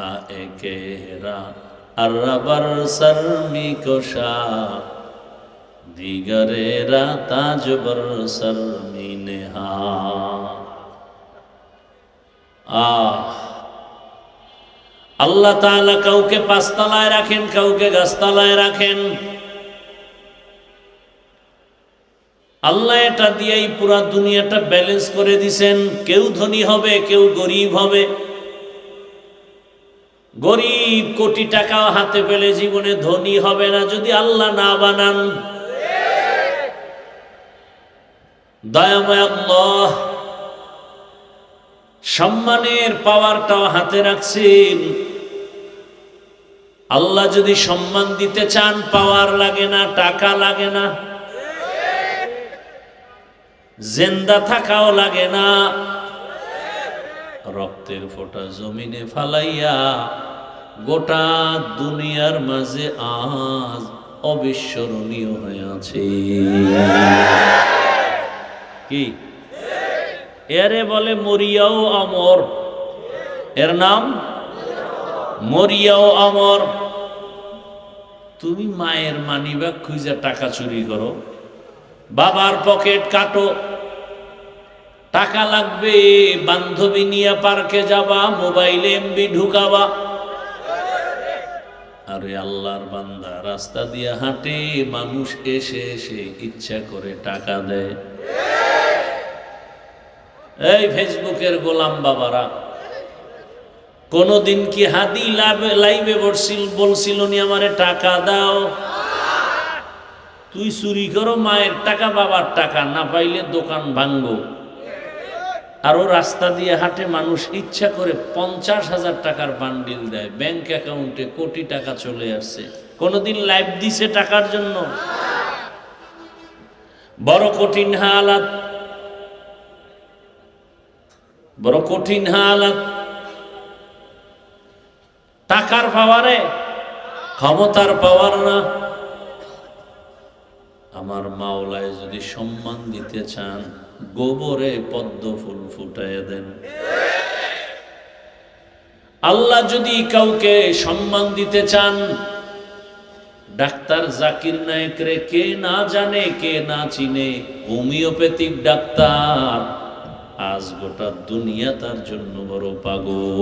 آئے اربر سرمی کشا دیگر را تاج আল্লাহ তাআলা কাউকে পাঁচতলায় রাখেন, কাউকে গাছতলায় রাখেন। আল্লাহ এটা দিয়েই পুরা দুনিয়াটা ব্যালেন্স করে দিছেন। কেউ ধনী হবে, কেউ গরিব হবে। গরিব কোটি টাকা হাতে পেলে জীবনে ধনী হবে না যদি আল্লাহ না বানান। সম্মানের পাওয়ারটাও হাতে রাখছেন। আল্লাহ যদি সম্মান দিতে চান, পাওয়ার লাগে না, টাকা লাগে না, জেন্দা থাকাও লাগে না। রক্তের ফোঁটা জমিনে ফালাইয়া গোটা দুনিয়ার মাঝে আজ অবিস্মরণীয় হয়ে আছে। কি? এরে বলে মরিয়াও আমর। এর নাম? মরিয়াও আমর। তুমি মায়ের মানিব্যাগ খুঁজে টাকা চুরি করো, বাবার পকেট কাটো টাকা লাগবে, বান্ধবী নিয়ে পার্কে যাবা, মোবাইলে এমবি ঢুকাবা। আরে আল্লাহর বান্দা, রাস্তা দিয়ে হাঁটে মানুষ এসে এসে ইচ্ছা করে টাকা দেয়। এই ফেসবুকের গোলাম বাবারা, কোনদিন কি হাদি লাইভে বসছিল, বলছিল নি আমারে টাকা দাও? তুই চুরি করো, মায়ের টাকা, বাবার টাকা, না পাইলে দোকান ভাঙ্গো আরও রাস্তা দিয়ে হাঁটে মানুষ ইচ্ছা করে পঞ্চাশ হাজার টাকার বান্ডিল দেয়। ব্যাংক অ্যাকাউন্টে কোটি টাকা চলে আসছে কোনোদিন লাইভ দিছে টাকার জন্য। বড় কঠিন হালাত। বড় কঠিন হালাত। টাকার পাওয়ারে ক্ষমতার পাওয়ার না। আমার মাওলায় যদি সম্মান দিতে চান, গোবরে পদ্ম ফুল ফুটাইয়া দেন। আল্লাহ যদি কাউকে সম্মান দিতে চান, ডাক্তার জাকির নায়ক রে, কে না জানে, কে না চিনে, হোমিওপ্যাথিক ডাক্তার, আজ গোটা দুনিয়া তার জন্য বড় পাগল।